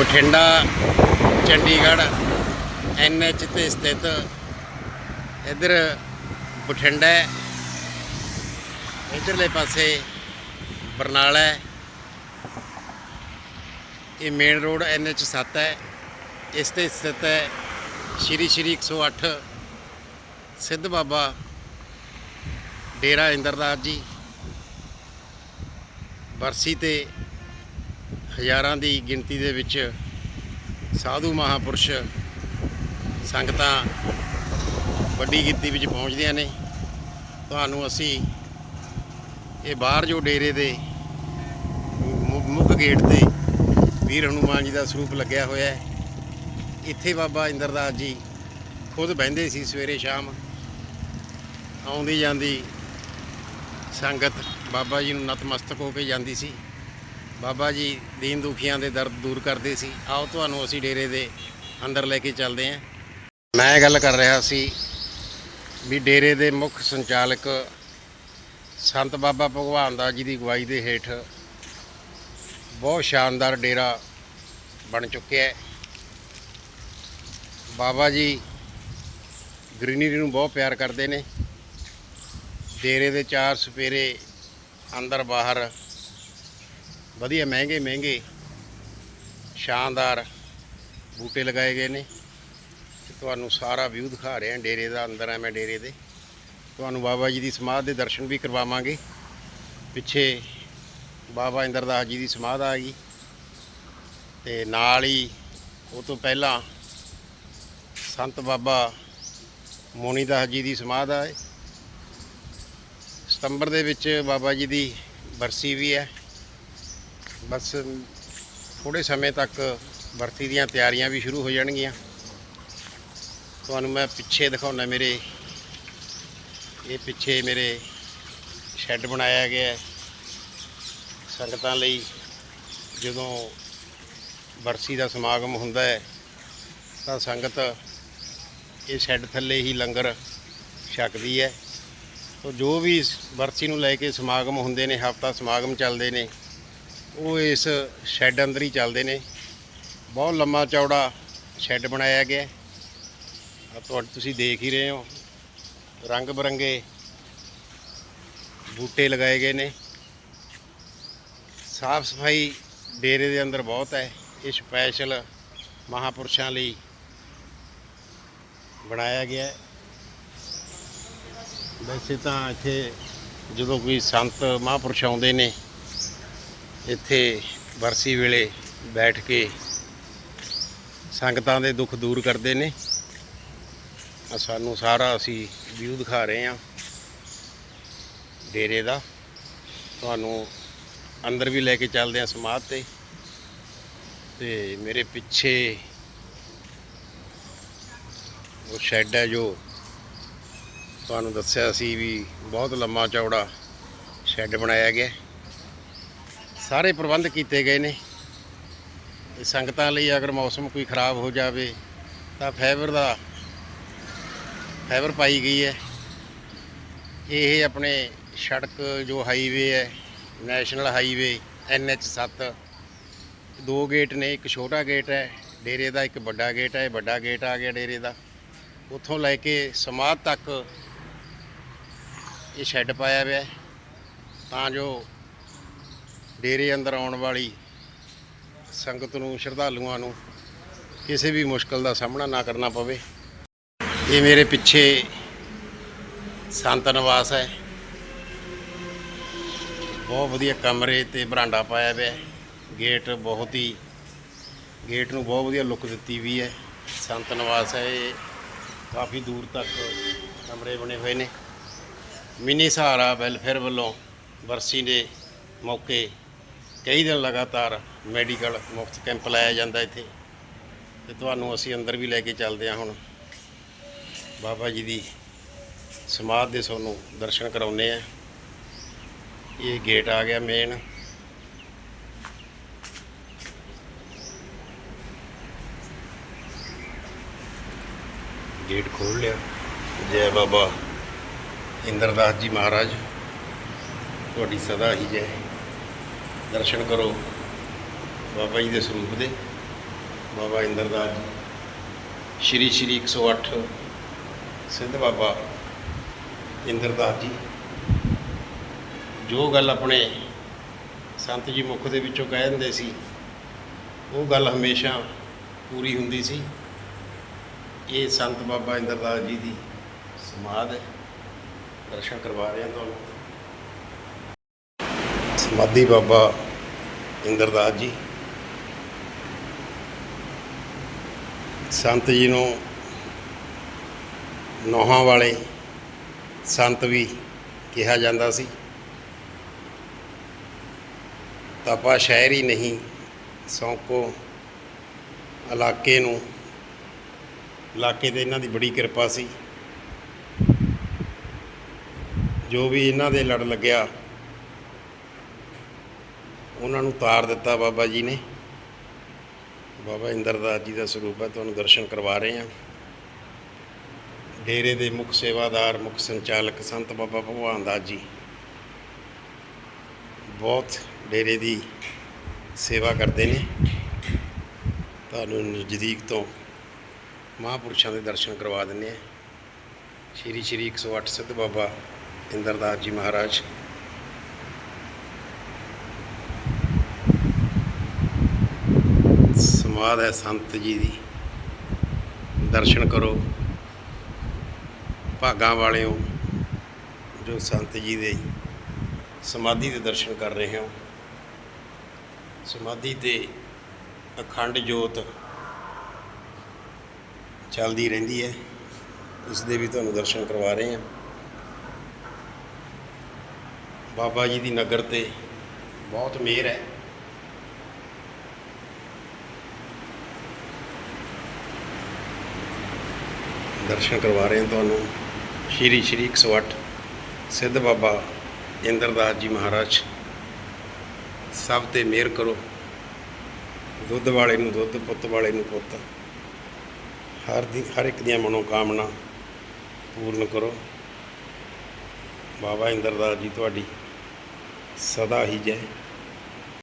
Bathinda, Chandigarh NH ਤੇ ਸਥਿਤ ਇੱਧਰ ਬਠਿੰਡਾ ਹੈ। ਇੱਧਰਲੇ ਪਾਸੇ ਬਰਨਾਲਾ ਹੈ। ਇਹ ਮੇਨ ਰੋਡ ਐਨਐਚ 7 ਹੈ। ਇਸ ਤੇ ਸਥਿਤ ਹੈ ਸ਼੍ਰੀ ਸ਼੍ਰੀ 108 ਸਿੱਧ ਬਾਬਾ ਡੇਰਾ ਇੰਦਰਦਾਸ ਜੀ। ਬਰਸੀ ਤੇ ਹਜ਼ਾਰਾਂ ਦੀ ਗਿਣਤੀ ਦੇ ਵਿੱਚ ਸਾਧੂ ਮਹਾਪੁਰਸ਼ ਸੰਗਤਾਂ ਵੱਡੀ ਗਿਣਤੀ ਵਿੱਚ ਪਹੁੰਚਦੀਆਂ ਨੇ। ਤੁਹਾਨੂੰ ਅਸੀਂ ਇਹ ਬਾਹਰ ਜੋ ਡੇਰੇ ਦੇ ਮੁੱਖ ਗੇਟ ਤੇ ਵੀਰ ਹਨੂਮਾਨ ਜੀ ਦਾ ਸਰੂਪ ਲੱਗਿਆ ਹੋਇਆ ਹੈ। ਇੱਥੇ ਬਾਬਾ ਇੰਦਰਦਾਸ ਜੀ ਖੁਦ ਬਹਿੰਦੇ ਸੀ ਸਵੇਰੇ ਸ਼ਾਮ। ਆਉਂਦੀ ਜਾਂਦੀ ਸੰਗਤ ਬਾਬਾ ਜੀ ਨੂੰ ਨਤਮਸਤਕ ਹੋ ਕੇ ਜਾਂਦੀ ਸੀ। ਬਾਬਾ ਜੀ ਦੀਨ ਦੁਖੀਆਂ ਦੇ ਦਰਦ ਦੂਰ ਕਰਦੇ ਸੀ। ਆਓ ਤੁਹਾਨੂੰ ਅਸੀਂ ਡੇਰੇ ਦੇ ਅੰਦਰ ਲੈ ਕੇ ਚੱਲਦੇ ਹਾਂ। ਮੈਂ ਗੱਲ ਕਰ ਰਿਹਾ ਸੀ ਵੀ ਡੇਰੇ ਦੇ ਮੁੱਖ ਸੰਚਾਲਕ ਸੰਤ ਬਾਬਾ ਭਗਵਾਨ ਦਾਸ ਜੀ ਦੀ ਅਗਵਾਈ ਦੇ ਹੇਠ ਬਹੁਤ ਸ਼ਾਨਦਾਰ ਡੇਰਾ ਬਣ ਚੁੱਕਿਆ ਹੈ। ਬਾਬਾ ਜੀ ਗ੍ਰੀਨਰੀ ਨੂੰ ਬਹੁਤ ਪਿਆਰ ਕਰਦੇ ਨੇ। ਡੇਰੇ ਦੇ ਚਾਰ ਸਪੇਰੇ ਅੰਦਰ ਬਾਹਰ ਵਧੀਆ, ਮਹਿੰਗੇ ਮਹਿੰਗੇ। ਸ਼ਾਨਦਾਰ ਬੂਟੇ ਲਗਾਏ ਗਏ ਨੇ। ਤੇ ਤੁਹਾਨੂੰ ਸਾਰਾ ਵਿਊ ਦਿਖਾ ਰਿਹਾ, ਡੇਰੇ ਦਾ ਅੰਦਰ ਆ ਮੈਂ ਡੇਰੇ ਦੇ। ਤੁਹਾਨੂੰ ਬਾਬਾ ਜੀ ਦੀ ਸਮਾਧ ਦੇ ਦਰਸ਼ਨ ਵੀ ਕਰਵਾਵਾਂਗੇ। ਪਿੱਛੇ ਬਾਬਾ ਇੰਦਰਦਾਸ ਜੀ ਦੀ ਸਮਾਧ ਆ ਗਈ। ਤੇ ਨਾਲ ਹੀ ਉਹ ਤੋਂ ਪਹਿਲਾਂ ਸੰਤ ਬਾਬਾ ਮੋਨੀਦਾਸ ਜੀ ਦੀ ਸਮਾਧ ਹੈ ਸਤੰਬਰ ਦੇ ਵਿੱਚ ਬਾਬਾ ਜੀ ਦੀ ਬਰਸੀ ਵੀ ਹੈ। ਬਸ ਥੋੜੇ ਸਮੇਂ ਤੱਕ ਬਰਸੀ ਦੀਆਂ ਤਿਆਰੀਆਂ ਵੀ ਸ਼ੁਰੂ ਹੋ ਜਾਣਗੀਆਂ। ਤੁਹਾਨੂੰ ਮੈਂ ਪਿੱਛੇ ਦਿਖਾਉਣਾ ਮੇਰੇ, ਇਹ ਪਿੱਛੇ ਮੇਰੇ ਸ਼ੈੱਡ ਬਣਾਇਆ ਗਿਆ ਹੈ। ਸੰਗਤਾਂ ਲਈ ਜਦੋਂ ਬਰਸੀ ਦਾ ਸਮਾਗਮ ਹੁੰਦਾ ਹੈ, ਤਾਂ ਸੰਗਤ ਇਹ ਸ਼ੈੱਡ ਥੱਲੇ ਹੀ ਲੰਗਰ ਛਕਦੀ ਹੈ। ਤੋ ਜੋ ਵੀ ਇਸ ਬਰਸੀ ਨੂੰ ਲੈ ਕੇ ਸਮਾਗਮ ਹੁੰਦੇ ਨੇ, ਹਫਤਾ ਸਮਾਗਮ ਚੱਲਦੇ ਨੇ ਉਹ ਇਸ ਸ਼ੈੱਡ ਅੰਦਰ ਹੀ ਚੱਲਦੇ ਨੇ। ਬਹੁਤ ਲੰਮਾ ਚੌੜਾ ਸ਼ੈੱਡ ਬਣਾਇਆ ਗਿਆ। ਆ ਤੁਹਾਡੇ ਤੁਸੀਂ ਦੇਖ ਹੀ ਰਹੇ ਹੋ। ਰੰਗ ਬਰੰਗੇ ਬੂਟੇ ਲਗਾਏ ਗਏ ਨੇ। ਸਾਫ਼ ਸਫ਼ਾਈ ਡੇਰੇ ਦੇ ਅੰਦਰ ਬਹੁਤ ਹੈ। ਇਹ ਸਪੈਸ਼ਲ ਮਹਾਪੁਰਸ਼ਾਂ ਲਈ ਬਣਾਇਆ ਗਿਆ ਹੈ। ਵੈਸੇ ਤਾਂ ਇੱਥੇ ਜਦੋਂ ਕੋਈ ਸੰਤ ਮਹਾਂਪੁਰਸ਼ ਆਉਂਦੇ ਨੇ ਇੱਥੇ ਵਰਸੀ ਵੇਲੇ ਬੈਠ ਕੇ ਸੰਗਤਾਂ ਦੇ ਦੁੱਖ ਦੂਰ ਕਰਦੇ ਨੇ। ਸਾਨੂੰ ਸਾਰਾ ਅਸੀਂ ਵਿਊ ਦਿਖਾ ਰਹੇ ਹਾਂ ਡੇਰੇ ਦਾ। ਤੁਹਾਨੂੰ ਅੰਦਰ ਵੀ ਲੈ ਕੇ ਚੱਲਦੇ ਹਾਂ ਸਮਾਧ ਤੇ। ਤੇ ਮੇਰੇ ਪਿੱਛੇ ਉਹ ਸ਼ੈੱਡ ਹੈ ਜੋ ਤੁਹਾਨੂੰ ਦੱਸਿਆ ਸੀ ਵੀ ਬਹੁਤ ਲੰਮਾ ਚੌੜਾ ਸ਼ੈੱਡ ਬਣਾਇਆ ਗਿਆ। ਸਾਰੇ ਪ੍ਰਬੰਧ ਕੀਤੇ ਗਏ ਨੇ। ਸੰਗਤਾਂ ਲਈ ਅਗਰ ਮੌਸਮ ਕੋਈ ਖਰਾਬ ਹੋ ਜਾਵੇ, ਤਾਂ ਫਾਈਬਰ ਦਾ, ਫਾਈਬਰ ਪਾਈ ਗਈ ਹੈ। ਇਹ ਆਪਣੇ ਸੜਕ ਜੋ ਹਾਈਵੇ ਹੈ, ਨੈਸ਼ਨਲ ਹਾਈਵੇ ਐਨਐਚ 7 ਦੋ ਗੇਟ ਨੇ, ਇੱਕ ਛੋਟਾ ਗੇਟ ਹੈ, ਡੇਰੇ ਦਾ ਇੱਕ ਵੱਡਾ ਗੇਟ ਹੈ, ਇਹ ਵੱਡਾ ਗੇਟ ਆ ਗਿਆ ਡੇਰੇ ਦਾ। ਉੱਥੋਂ ਲੈ ਕੇ ਸਮਾਧ ਤੱਕ ਇਹ ਸ਼ੈੱਡ ਪਾਇਆ ਹੋਇਆ ਤਾਂ ਜੋ ਡੇਰੇ ਅੰਦਰ ਆਉਣ ਵਾਲੀ ਸੰਗਤ ਨੂੰ, ਸ਼ਰਧਾਲੂਆਂ ਨੂੰ ਕਿਸੇ ਵੀ ਮੁਸ਼ਕਲ ਦਾ ਸਾਹਮਣਾ ਨਾ ਕਰਨਾ ਪਵੇ। ਇਹ ਮੇਰੇ ਪਿੱਛੇ ਸੰਤ ਨਿਵਾਸ ਹੈ। ਬਹੁਤ ਵਧੀਆ ਕਮਰੇ ਤੇ ਬਰਾਂਡਾ ਪਾਇਆ ਹੋਇਆ ਗੇਟ ਬਹੁਤ ਹੀ, ਗੇਟ ਨੂੰ ਬਹੁਤ ਵਧੀਆ ਲੁੱਕ ਦਿੱਤੀ ਵੀ ਹੈ। ਸੰਤ ਨਿਵਾਸ ਹੈ, ਇਹ ਕਾਫੀ ਦੂਰ ਤੱਕ ਕਮਰੇ ਬਣੇ ਹੋਏ ਨੇ। ਮਿਨੀ ਸਹਾਰਾ ਵੈਲਫੇਅਰ ਵੱਲੋਂ ਵਰਸੀ ਦੇ ਮੌਕੇ ਕਈ ਦਿਨ ਲਗਾਤਾਰ ਮੈਡੀਕਲ ਮੁਫਤ ਕੈਂਪ ਲਾਇਆ ਜਾਂਦਾ ਇੱਥੇ ਤੇ ਤੁਹਾਨੂੰ ਅਸੀਂ ਅੰਦਰ ਵੀ ਲੈ ਕੇ ਚੱਲਦੇ ਹਾਂ ਹੁਣ। ਬਾਬਾ ਜੀ ਦੀ ਸਮਾਧ ਦੇ ਤੁਹਾਨੂੰ ਦਰਸ਼ਨ ਕਰਾਉਨੇ ਆ। ਇਹ ਗੇਟ ਆ ਗਿਆ ਮੇਨ ਗੇਟ ਖੋਲ ਲਿਆ। ਜੈ ਬਾਬਾ ਇੰਦਰਦਾਸ ਜੀ ਮਹਾਰਾਜ। ਤੁਹਾਡੀ ਸਦਾ ਹੀ ਜੈ। ਦਰਸ਼ਨ ਕਰੋ ਬਾਬਾ ਜੀ ਦੇ ਸਰੂਪ ਦੇ। ਬਾਬਾ ਇੰਦਰਦਾਸ ਜੀ। ਸ਼੍ਰੀ ਸ਼੍ਰੀ 108 ਸਿੱਧ ਬਾਬਾ ਇੰਦਰਦਾਸ ਜੀ। ਜੋ ਗੱਲ ਆਪਣੇ ਸੰਤ ਜੀ ਮੁਖ ਦੇ ਵਿੱਚੋਂ ਕਹਿ ਦਿੰਦੇ ਸੀ, ਉਹ ਗੱਲ ਹਮੇਸ਼ਾ ਪੂਰੀ ਹੁੰਦੀ ਸੀ। ਇਹ ਸੰਤ ਬਾਬਾ ਇੰਦਰਦਾਸ ਜੀ ਦੀ ਸਮਾਧ ਹੈ। ਦਰਸ਼ਨ ਕਰਵਾ ਰਹੇ ਹਾਂ ਤੁਹਾਨੂੰ। ਸਮਾਧੀ ਬਾਬਾ ਇੰਦਰਦਾਸ ਜੀ। ਸੰਤ ਜੀ ਨੂੰ ਨੋਹਾਂ ਵਾਲੇ ਸੰਤ ਵੀ ਕਿਹਾ ਜਾਂਦਾ ਸੀ। ਤਪਾ ਸ਼ਹਿਰ ਹੀ ਨਹੀਂ, ਸੌਂਕੋ ਇਲਾਕੇ ਨੂੰ। ਇਲਾਕੇ ਤੇ ਇਹਨਾਂ ਦੀ ਬੜੀ ਕਿਰਪਾ ਸੀ। ਜੋ ਵੀ ਇਹਨਾਂ ਦੇ ਲੜ ਲੱਗਿਆ ਉਹਨਾਂ ਨੂੰ ਤਾਰ ਦਿੱਤਾ ਬਾਬਾ ਜੀ ਨੇ। ਬਾਬਾ ਇੰਦਰਦਾਸ ਜੀ ਦਾ ਸਰੂਪ ਹੈ, ਤੁਹਾਨੂੰ ਦਰਸ਼ਨ ਕਰਵਾ ਰਹੇ ਹਾਂ। ਡੇਰੇ ਦੇ ਮੁੱਖ ਸੇਵਾਦਾਰ, ਮੁੱਖ ਸੰਚਾਲਕ ਸੰਤ ਬਾਬਾ ਭਗਵਾਨ ਦਾਸ ਜੀ। ਬਹੁਤ ਡੇਰੇ ਦੀ ਸੇਵਾ ਕਰਦੇ ਨੇ। ਤੁਹਾਨੂੰ ਨਜ਼ਦੀਕ ਤੋਂ ਮਹਾਂਪੁਰਸ਼ਾਂ ਦੇ ਦਰਸ਼ਨ ਕਰਵਾ ਦਿੰਦੇ ਆ ਸ਼੍ਰੀ ਸ਼੍ਰੀ 108 ਸਿੱਧ ਬਾਬਾ ਇੰਦਰਦਾਸ ਜੀ ਮਹਾਰਾਜ ਸਮਾਧ ਹੈ ਸੰਤ ਜੀ ਦੀ। ਦਰਸ਼ਨ ਕਰੋ। ਭਾਗਾਂ ਵਾਲਿਓ ਜੋ ਸੰਤ ਜੀ ਦੇ ਸਮਾਧੀ ਦੇ ਦਰਸ਼ਨ ਕਰ ਰਹੇ ਹੋ। ਸਮਾਧੀ ਤੇ ਅਖੰਡ ਜੋਤ ਚੱਲਦੀ ਰਹਿੰਦੀ ਹੈ। ਇਸ ਦੇ ਵੀ ਤੁਹਾਨੂੰ ਦਰਸ਼ਨ ਕਰਵਾ ਰਹੇ ਹਾਂ। ਬਾਬਾ ਜੀ ਦੀ ਨਗਰ ਤੇ ਬਹੁਤ ਮਿਹਰ ਹੈ। ਦਰਸ਼ਨ ਕਰਵਾ ਰਹੇ ਹਾਂ ਤੁਹਾਨੂੰ। ਸ਼੍ਰੀ ਸ਼੍ਰੀ 108 ਸਿੱਧ ਬਾਬਾ ਇੰਦਰਦਾਸ ਜੀ ਮਹਾਰਾਜ। ਸਭ ਤੇ ਮਿਹਰ ਕਰੋ। ਦੁੱਧ ਵਾਲੇ ਨੂੰ ਦੁੱਧ, ਪੁੱਤ ਵਾਲੇ ਨੂੰ ਪੁੱਤ। ਹਰ ਦੀ, ਹਰ ਇੱਕ ਦੀਆਂ ਮਨੋਕਾਮਨਾ ਪੂਰਨ ਕਰੋ। ਬਾਬਾ ਇੰਦਰਦਾਸ ਜੀ, ਤੁਹਾਡੀ ਸਦਾ ਹੀ ਜੈ।